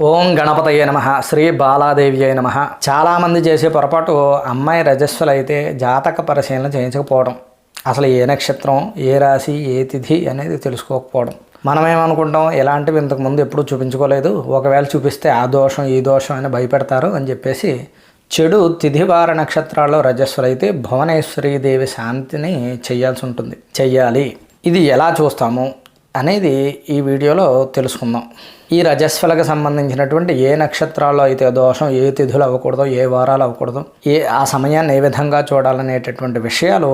ఓం గణపతయ్య నమ. శ్రీ బాలాదేవి అయి నమ. చాలామంది చేసే పొరపాటు అమ్మాయి రజస్సులైతే జాతక పరిశీలన చేయించకపోవడం. అసలు ఏ నక్షత్రం ఏ రాశి ఏ తిథి అనేది తెలుసుకోకపోవడం. మనమేమనుకుంటాం ఇలాంటివి ఇంతకుముందు ఎప్పుడూ చూపించుకోలేదు. ఒకవేళ చూపిస్తే ఆ దోషం ఈ దోషం అని భయపెడతారు అని చెప్పేసి చెడు తిథివార నక్షత్రాల్లో రజస్సులైతే భువనేశ్వరీదేవి దేవి శాంతిని చేయాల్సి ఉంటుంది. చెయ్యాలి. ఇది ఎలా చూస్తాము? అనేది ఈ వీడియోలో తెలుసుకుందాం. ఈ రజస్వలకు సంబంధించినటువంటి ఏ నక్షత్రాల్లో అయితే దోషం ఏ తిథులు అవ్వకూడదు ఏ వారాలు అవ్వకూడదు ఏ ఆ సమయాన్ని ఏ విధంగా చూడాలనేటటువంటి విషయాలు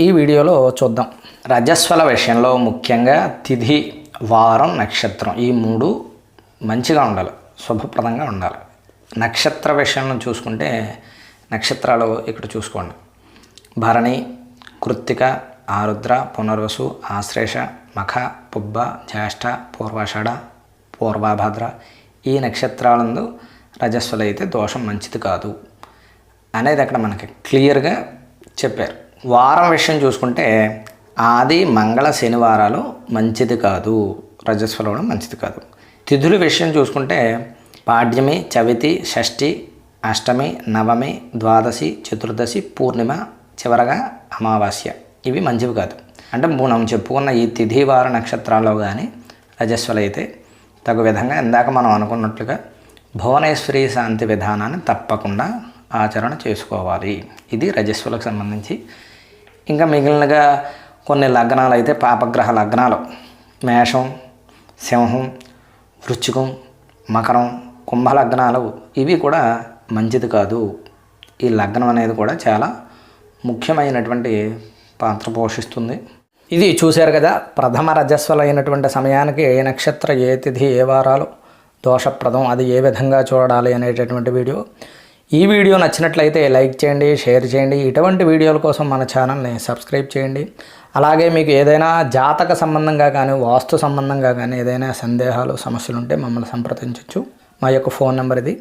ఈ వీడియోలో చూద్దాం. రజస్వల విషయంలో ముఖ్యంగా తిథి వారం నక్షత్రం ఈ మూడు మంచిగా ఉండాలి శుభప్రదంగా ఉండాలి. నక్షత్ర విషయంలో చూసుకుంటే నక్షత్రాలు ఇక్కడ చూసుకోండి. భరణి కృత్తిక ఆరుద్ర పునర్వసు ఆశ్లేష మఖ పుబ్బ జ్యేష్ఠ పూర్వాషాఢ పూర్వభద్ర ఈ నక్షత్రాలందు రజస్వలు అయితే దోషం మంచిది కాదు అనేది అక్కడ మనకి క్లియర్గా చెప్పారు. వారం విషయం చూసుకుంటే ఆది మంగళ శనివారాలు మంచిది కాదు రజస్వలు మంచిది కాదు. తిథుల విషయం చూసుకుంటే పాడ్యమి చవితి షష్ఠి అష్టమి నవమి ద్వాదశి చతుర్దశి పూర్ణిమ చివరగా అమావాస్య. ఇవి మంచివి కాదు. అంటే మనం చెప్పుకున్న ఈ తిథివార నక్షత్రాల్లో కానీ రజస్వలు అయితే తగు విధంగా ఇందాక మనం అనుకున్నట్లుగా భువనేశ్వరి శాంతి విధానాన్ని తప్పకుండా ఆచరణ చేసుకోవాలి. ఇది రజస్వులకు సంబంధించి. ఇంకా మిగిలినగా కొన్ని లగ్నాలు అయితే పాపగ్రహ లగ్నాలు. మేషం సింహం వృచ్చికం మకరం కుంభ లగ్నాలు ఇవి కూడా మంచిది కాదు. ఈ లగ్నం అనేది కూడా చాలా ముఖ్యమైనటువంటి పాత్ర పోషిస్తుంది. ఇది చూశారు కదా ప్రథమ రజస్వలైనటువంటి సమయానికి ఏ నక్షత్ర ఏ తిథి ఏ వారాలు దోషప్రదం అది ఏ విధంగా చూడాలి అనేటటువంటి వీడియో. ఈ వీడియో నచ్చినట్లయితే లైక్ చేయండి షేర్ చేయండి. ఇటువంటి వీడియోల కోసం మన ఛానల్ని సబ్స్క్రైబ్ చేయండి. అలాగే మీకు ఏదైనా జాతక సంబంధంగా కానీ వాస్తు సంబంధంగా కానీ ఏదైనా సందేహాలు సమస్యలు ఉంటే మమ్మల్ని సంప్రదించవచ్చు మా యొక్క ఫోన్ నెంబర్ ఇది.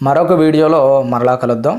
మరొక వీడియోలో మరలా కలుద్దాం.